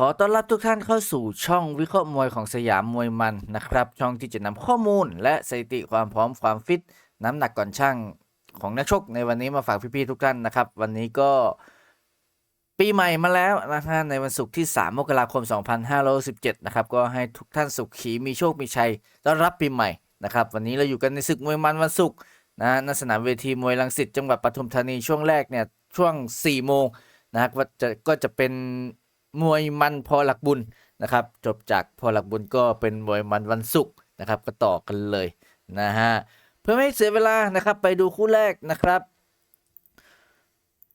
ขอต้อนรับทุกท่านเข้าสู่ช่องวิเคราะห์มวยของสยามมวยมันนะครับ ช่องที่จะนำข้อมูล และสถิติความพร้อมความฟิต น้ำหนักก่อนช่างของนักชกในวันนี้มาฝากพี่ๆทุกท่านนะครับ วันนี้ก็ปีใหม่มาแล้วนะฮะในวันศุกร์ที่ 3 มกราคม 2517นะครับก็ให้ทุกท่านสุขขีมีโชคมีชัยต้อนรับปีใหม่นะครับวันนี้เราอยู่กันในศึกมวยมันวันศุกร์นะณสนามเวทีมวยลังสิตจังหวัดปทุมธานีช่วงแรกเนี่ยช่วง4โมงนะครับว่าจะก็จะเป็น มวยมันพอหลักบุญนะครับ จบจากพอหลักบุญก็เป็นมวยมันวันศุกร์นะครับ ก็ต่อกันเลยนะฮะเพื่อไม่ให้เสียเวลานะครับไปดูคู่แรกนะครับ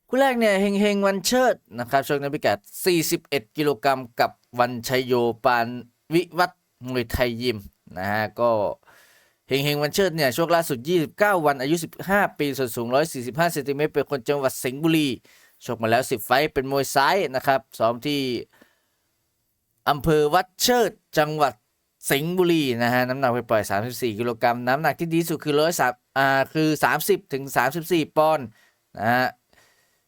คู่แรกเนี่ยเฮงเฮงวันเชิดนะครับชกในพิกัด 41 กิโลกรัมกับวันชัยโยปานวิวัฒมวยไทยยิมนะฮะก็เฮงเฮงวันเชิดเนี่ยช่วงล่าสุด 29 วันอายุ 15 ปีส่วนสูง 145เซนติเมตรเป็นคนจังหวัดสิงห์บุรี ชกมาแล้ว 10 ไฟเป็นมวยซ้ายนะครับซ้อมที่อำเภอวัดเชิดจังหวัดสิงห์บุรีนะฮะน้ำหนักไปปล่อย 34 กิโลกรัมน้ำหนักที่ดีสุดคือร้อยสามอ่าคือ 30ถึง34 ปอนด์นะฮะ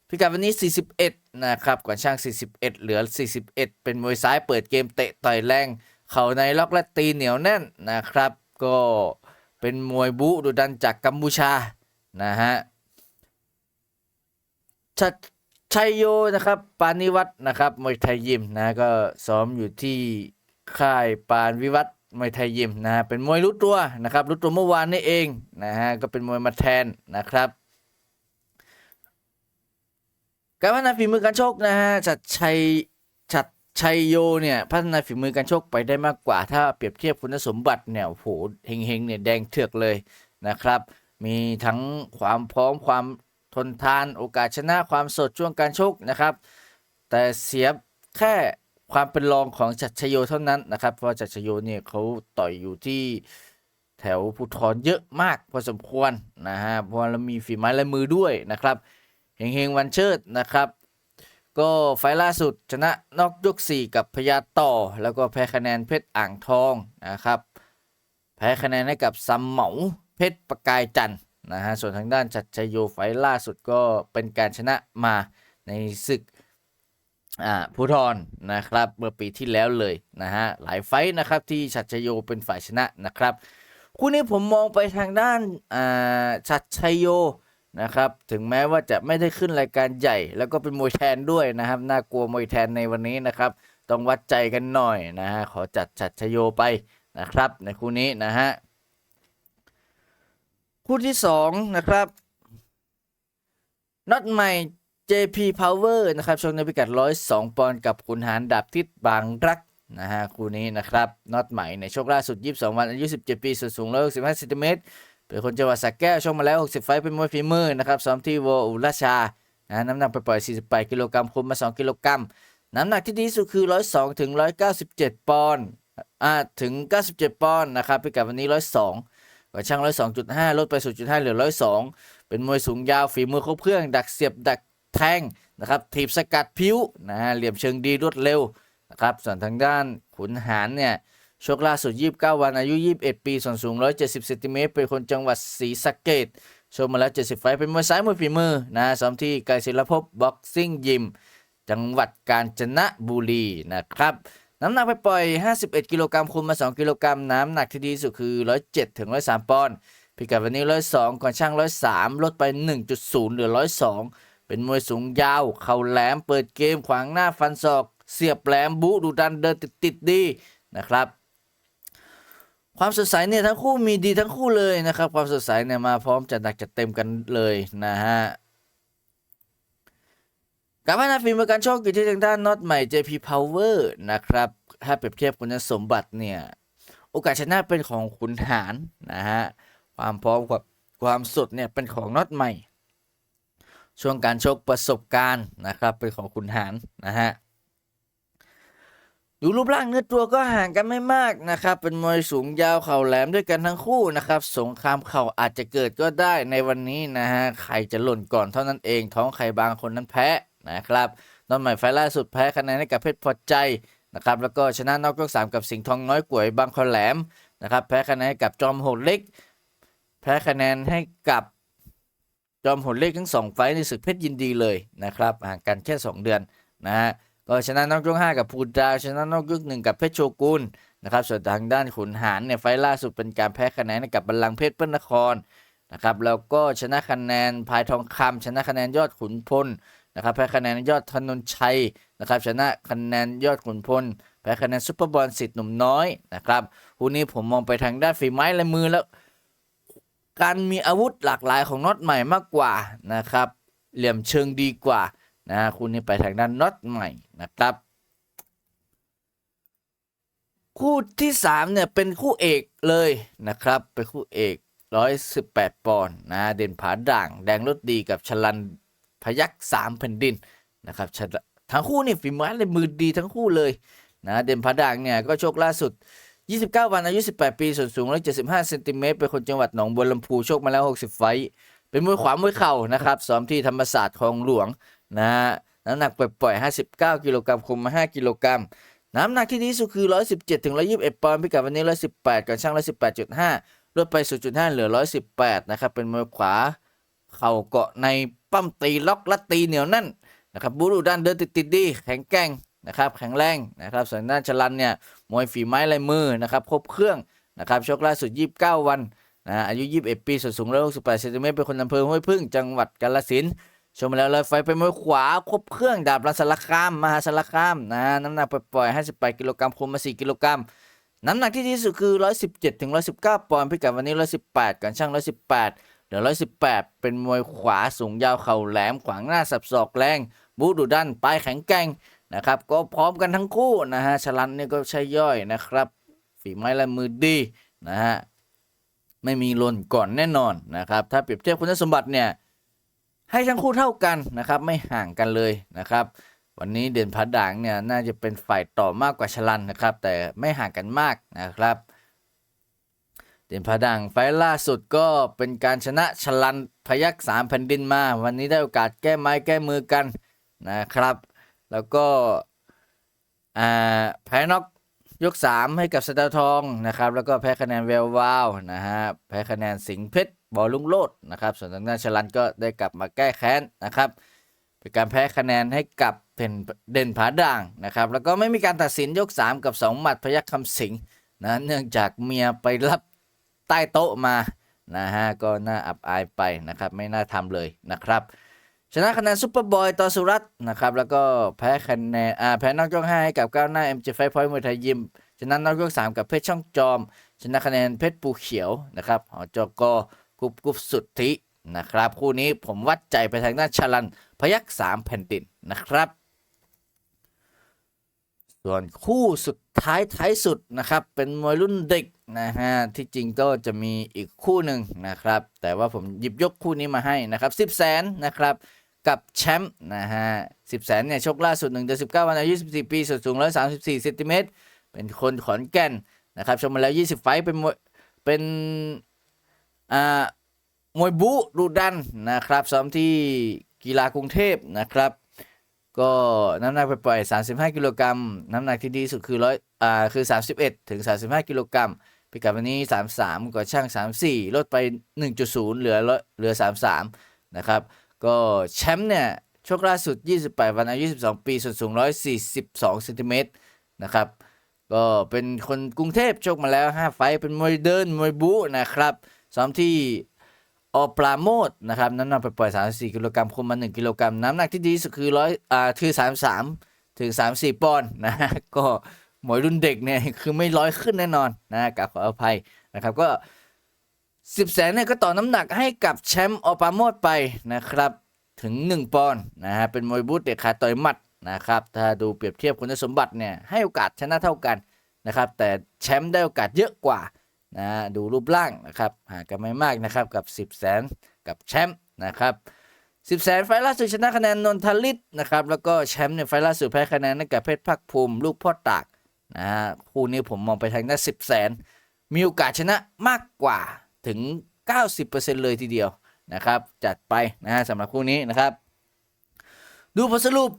พิกัดวันนี้ 41 นะครับก่อนช่าง 41 เหลือ 41 เป็นมวยซ้ายเปิดเกมเตะต่อยแรง เข่าในล็อกและตีเหนียวแน่นนะครับ ก็เป็นมวยบุดุดันจากกัมพูชานะฮะชัด ชัยโยนะครับ ปานิวัฒนะครับมวยไทยยิมนะก็ซ้อมอยู่ที่ค่ายปานวิวัฒมวยไทยยิมนะเป็นมวยรู้ตัวนะครับรู้ตัวเมื่อวานนี่เองนะฮะก็เป็นมวยมาแทนนะครับ การพัฒนาฝีมือการชกนะฮะจัดชัยจัดชัยโยเนี่ยพัฒนาฝีมือการชกไปได้มากกว่า ถ้าเปรียบเทียบคุณสมบัติเนี่ยโอ้โหเฮงๆเนี่ยแดงเถือกเลยนะครับ มีทั้งความพร้อมความ ทนทานโอกาสชนะความสดช่วงการชกนะครับ แต่เสียแค่ความเป็นรองของจัดชโยเท่านั้นนะครับ เพราะจัดชโยเนี่ยเขาต่อยอยู่ที่แถวภูทรเยอะมากพอสมควรนะฮะเพราะเรามีฝีไม้ลายมือด้วยนะครับเฮงเฮงวันเชิดนะครับ ก็ไฟล์ล่าสุดชนะนอกยก 4 กับพญาต่อ แล้วก็แพ้คะแนนเพชรอ่างทองนะครับ แพ้คะแนนให้กับซัมเหมาเพชรประกายจันทร์ นะฮะส่วนทางด้านชัดชัยโยไฟล่าสุดก็เป็นการชนะมาในศึกอ่าภูทรนนะครับเมื่อปีที่แล้วเลยนะฮะหลายไฟล์นะครับที่ชัดชัยโยเป็นฝ่ายชนะนะครับคู่นี้ผมมองไปทางด้านอ่าชัดชัยโยนะครับถึงแม้ว่าจะไม่ได้ขึ้นรายการใหญ่ แล้วก็เป็นมวยแทนด้วยนะครับน่ากลัวมวยแทนในวันนี้นะครับ ต้องวัดใจกันหน่อยนะฮะขอจัดชัดชัยโยไปนะครับในคู่นี้นะฮะ คู่ที่สองนะครับน็อตใหม่ JP Power นะครับชกในพิกัด 102 ปอนด์กับขุนหารดาบทิศบางรักนะฮะคู่นี้นะครับน็อตใหม่ในชคล่าสุด 22 วันอายุ 17 ปีส่วนสูง 165เซนติเมตรเป็นคนจังหวัดสระแก้วชกมาแล้ว 60 ไฟเป็นมวยฝีมือนะครับซ้อมที่วออุราชานะน้ำหนักไปปล่อย 48 กิโลกรัมคุมมา 2 กิโลกรัมน้ำหนักที่ดีสุดคือ 102 ถึง 197 ปอนด์อ่าถึง 97 ปอนด์นะครับพิกัดวันนี้ 102 กว่าช่างร้อยสองจุดห้าลดไปศูนย์จุดห้าเหลือร้อยสองเป็นมวยสูงยาวฝีมือครบเครื่อง ดักเสียบดักแทงนะครับถีบสกัดผิวนะฮะเหลี่ยมเชิงดีรวดเร็วนะครับส่วนทางด้านขุนหารเนี่ยชกล่าสุด 29 วันอายุ 21 ปีส่วนสูง 170เซนติเมตรเป็นคนจังหวัดศรีสะเกดชกมาแล้ว 70 ไฟเป็นมวยซ้ายมวยฝีมือนะซ้อมที่ไกรศิลภพบ็อกซิ่งยิม จังหวัดกาญจนบุรีนะครับ น้ำหนักไปปล่อย 51 กิโลกรัมคุมมา 2 กิโลกรัมน้ำหนักที่ดีสุดคือ 107ถึง103 ปอนด์พิกัดวันนี้ 102 ก่อนช่าง 103 ลดไป 1.0 เหลือ 102 เป็นมวยสูงยาว เข่าแหลมเปิดเกมขวางหน้าฟันศอก เสียบแหลมบุดูดันเดินติดติดดีนะครับ ความสดใสเนี่ยทั้งคู่มีดีทั้งคู่เลยนะครับ ความสดใสเนี่ยมาพร้อมจัดหนักจัดเต็มกันเลยนะฮะการพัฒนาฝีมือการชกอยู่ที่ทางด้านน็อตใหม่ JP Power นะครับ ถ้าเปรียบเทียบคุณสมบัติเนี่ย โอกาสชนะเป็นของขุนหารนะฮะ ความพร้อมกับความสดเนี่ยเป็นของน็อตใหม่ ช่วงการชกประสบการณ์นะครับเป็นของขุนหารนะฮะดูรูปร่างเนื้อตัวก็ห่างกันไม่มากนะครับ เป็นมวยสูงยาวเข่าแหลมด้วยกันทั้งคู่นะครับ สงครามเข่าอาจจะเกิดก็ได้ในวันนี้นะฮะ ใครจะหล่นก่อนเท่านั้นเอง ท้องใครบางคนนั้นแพ้นะครับนอนใหม่ไฟล์ล่าสุดแพ้คะแนนให้กับเพชรพอใจ นะครับแล้วก็ชนะนอกยกสามกับสิงห์ทองน้อยกวยบางคอแหลมนะครับแพ้คะแนนให้กับจอมโหดเล็ก แพ้คะแนนให้กับจอมโหดเล็กทั้งสองไฟล์ในศึกเพชรยินดีเลยนะครับห่างกันแค่ 2 เดือนนะฮะก็ชนะนอกยก5กับภูดาวชนะนอกยกหนึ่งกับเพชรโชกุลนะครับส่วนทางด้านขุนหารเนี่ยไฟล์ล่าสุดเป็นการแพ้คะแนนให้กับบัลลังก์เพชรเปิ้ลนครนะครับแล้วก็ชนะคะแนนพายทองคำชนะคะแนนยอดขุนพล นะครับแพ้คะแนนยอดธนนชัยนะครับชนะคะแนนยอดขุนพลแพ้คะแนนซุปเปอร์บอลสิทธิ์หนุ่มน้อยนะครับคู่นี้ผมมองไปทางด้านฝีไม้ลายมือแล้ว การมีอาวุธหลากหลายของน็อตใหม่มากกว่านะครับ เหลี่ยมเชิงดีกว่านะคู่นี้ไปทางด้านน็อตใหม่นะครับคู่ที่สามเนี่ยเป็นคู่เอกเลยนะครับเป็นคู่เอก 118 ปอนด์นะเด่นผาด่าง แดงรถดีกับชลัน พยักสามแผ่นดินนะครับทั้งคู่นี่ฝีไม้ลายมือดีทั้งคู่เลยนะเด่นผาด่างเนี่ยก็โชคล่าสุด 29 วันอายุ 18 ปีส่วนสูง 175เซนติเมตรเป็นคนจังหวัดหนองบัวลำพูโชคมาแล้ว 60 ไฟเป็นมวยขวามวยเข่านะครับซ้อมที่ธรรมศาสตร์คลองหลวงนะฮะน้ำหนักปล่อยๆ59 กิโลกรัมคุมมา5กิโลกรัมน้ำหนักที่ดีสุดคือ 117ถึง121 ปอนด์พิกัดวันนี้ 118 ก่อนช่าง 118.5 ลดไป 0.5 เหลือ 118 นะครับ เป็นมวยขวา เข่าเกาะใน ปั้มตีล็อกลัดตีเหนียวแนั่นนะครับบูรูด้านเดินติดติดๆดีแข็งแกร่งนะครับแข็งแรงนะครับส่วนด้านชลันเนี่ยมวยฝีไม้ลายมือนะครับครบเครื่องนะครับชกล่าสุด 29 วันนะอายุ 21 ปีส่วนสูง168เซนติเมตรเป็นคนอำเภอห้วยพึ่งจังหวัดกาฬสินธุ์ชมมาแล้วเลยไฟเป็นมวยขวาครบเครื่องดาบรัสารคามมหาสารคามนะน้ำหนักปล่อยๆ58กิโลกรัมคุมมา 4 กิโลกรัมน้ำหนักที่ดีที่สุดคือ 117ถึง119 ปอนด์พิกัดวันนี้ 118ก่อนช่าง 118 ลือ 118 เป็นมวยขวาสูงยาวเข่าแหลมขวางหน้าสับศอกแรง บูดุดันปลายแข็งแกร่งนะครับ ก็พร้อมกันทั้งคู่นะฮะชลันนี่ก็ใช่ย่อยนะครับ ฝีไม้ลายมือดีนะฮะไม่มีล่นก่อนแน่นอนนะครับ ถ้าเปรียบเทียบคุณสมบัติเนี่ยให้ทั้งคู่เท่ากันนะครับ ไม่ห่างกันเลยนะครับ วันนี้เด่นพัดด่างเนี่ยน่าจะเป็นฝ่ายต่อมากกว่าชลันนะครับ แต่ไม่ห่างกันมากนะครับ เด่นพัดด่างไฟล่าสุดก็เป็นการชนะชลันพยักสามแผ่นดินมา วันนี้ได้โอกาสแก้ไม้แก้มือกันนะครับ แล้วก็แพ้น็อกยก 3 ให้กับสตาทองนะครับ แล้วก็แพ้คะแนนแวววาวนะฮะแพ้คะแนนสิงเพชรบอลลุงโลดนะครับ ส่วนทางด้านชลันก็ได้กลับมาแก้แค้นนะครับเป็นการแพ้คะแนนให้กับเนเด่นผาด่างนะครับ แล้วก็ไม่มีการตัดสินยก 3 กับ 2 หมัดพยัคฆ์คำสิงนะเนื่องจากเมียไปรับ ต้โต๊ะมานะฮะก็น่าอับอายไปนะครับไม่น่าทำเลยนะครับ ชนะคะแนนซุปเปอร์บอยต่อสุรัตน์นะครับแล้วก็แพ้คะแนนอ่าแพ้นอกยก5ให้กับก้าวหน้า MJ ไฟพอยต์มวยไทยยิมชนะนอกยก3กับเพชรช่องจอม ชนะคะแนนเพชรปูเขียวนะครับหอจกกุบกุบสุทธินะครับ คู่นี้ผมวัดใจไปทางด้านชลันพยักสามแผ่นดินนะครับ ส่วนคู่สุด ท้ายท้ายสุดนะครับ เป็นมวยรุ่นเด็กนะฮะที่จริงก็จะมีอีกคู่หนึ่งนะครับ แต่ว่าผมหยิบยกคู่นี้มาให้นะครับ10 0 0แสนนะครับกับแชมป์นะฮะ10แสนเนี่ยชกล่าสุด1เดือน19วันอายุ14ปีส่วนสูง134เซนติเมตรเป็นคนขอนแก่นนะครับชมมาแล้ว20ไฟเป็นมวยเป็นอ่ามวยบูดูดันนะครับซ้อมที่กีฬากรุงเทพนะครับ ก็น้ำหนักปปล่อยๆ35 กิโลกรัม น้ำหนักที่ดีสุดคือร้อยอ่าคือ 31 ถึง 35 กิโลกรัมพิกัดวันนี้ 33 ก็ช่าง 34 ลดไป 1.0 เหลือร้อยเหลือ 33 นะครับ ก็แชมป์เนี่ยชกล่าสุด 28 วันอายุ 22 ปีส่วนสูง 142เซนติเมตรนะครับ ก็เป็นคนกรุงเทพชกมาแล้ว 5 ไฟ เป็นมวยเดิน มวยบู๊นะครับ ซ้อมที่ ออปราโมดนะครับน้ำหนักไปล่อย34กิโลกรัมคุมมา 1 กิโลกรัมน้ำหนักที่ดีสุดคือร้อยอ่าคือ 33 ถึง 34 ปอนด์นะฮะก็หมวยรุ่นเด็กเนี่ยคือไม่ร้อยขึ้นแน่นอนนะกับขออภัยนะครับก็ 10 แสนเนี่ยก็ต่อน้ำหนักให้กับแชมป์ออปราโมดไปนะครับถึง 1 ปอนด์นะฮะเป็นมวยบูทเด็กขาต่อยหมัดนะครับถ้าดูเปรียบเทียบคุณสมบัติเนี่ยให้โอกาสชนะเท่ากันนะครับแต่แชมป์ได้โอกาสเยอะกว่า นะดูรูปร่างนะครับห่างกันไม่มากนะครับกับ 10 แสนกับแชมป์นะครับ10แสนไฟล์ล่าสุดชนะคะแนนนนทลิตนะครับแล้วก็แชมป์เนี่ยไฟล์ล่าสุดแพ้คะแนนให้กับเพชรพักภูมิลูกพ่อตากนะฮะคู่นี้ผมมองไปทางด้าน10แสนมีโอกาสชนะมากกว่าถึง 90%เลยทีเดียวนะครับ จัดไปนะฮะสำหรับคู่นี้นะครับ ดูผลสรุป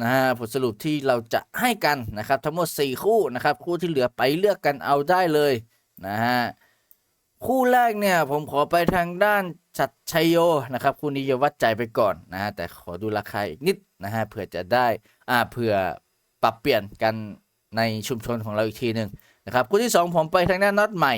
นะฮะผลสรุปที่เราจะให้กันนะครับ ทั้งหมด 4 คู่นะครับ คู่ที่เหลือไปเลือกกันเอาได้เลย นะฮะคู่แรกเนี่ยผมขอไปทางด้านชัดชัยโยนะครับคู่นี้อย่าวัดใจไปก่อนนะฮะแต่ขอดูราคาอีกนิดนะฮะเผื่อจะได้อ่าเผื่อปรับเปลี่ยนกันในชุมชนของเราอีกทีหนึ่งนะครับคู่ที่ 2 ผมไปทางด้านน็อตใหม่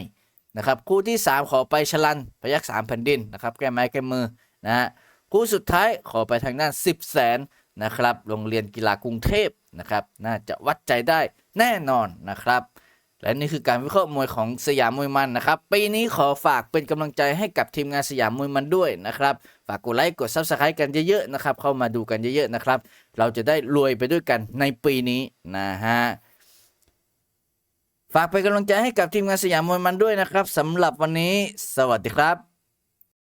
นะครับคู่ที่ 3 ขอไปชลันพยักสามแผ่นดินนะครับแก้ไม้แก้มือนะฮะคู่สุดท้ายขอไปทางด้าน 10แสนนะครับโรงเรียนกีฬากรุงเทพนะครับน่าจะวัดใจได้แน่นอนนะครับ และนี่คือการวิเคราะห์มวยของสยามมวยมันนะครับ ปีนี้ขอฝากเป็นกำลังใจให้กับทีมงานสยามมวยมันด้วยนะครับ ฝากกดไลค์กดซับสไครต์กันเยอะๆนะครับ เข้ามาดูกันเยอะๆนะครับ เราจะได้รวยไปด้วยกันในปีนี้นะฮะฝากเป็นกำลังใจให้กับทีมงานสยามมวยมันด้วยนะครับสำหรับวันนี้ สวัสดีครับ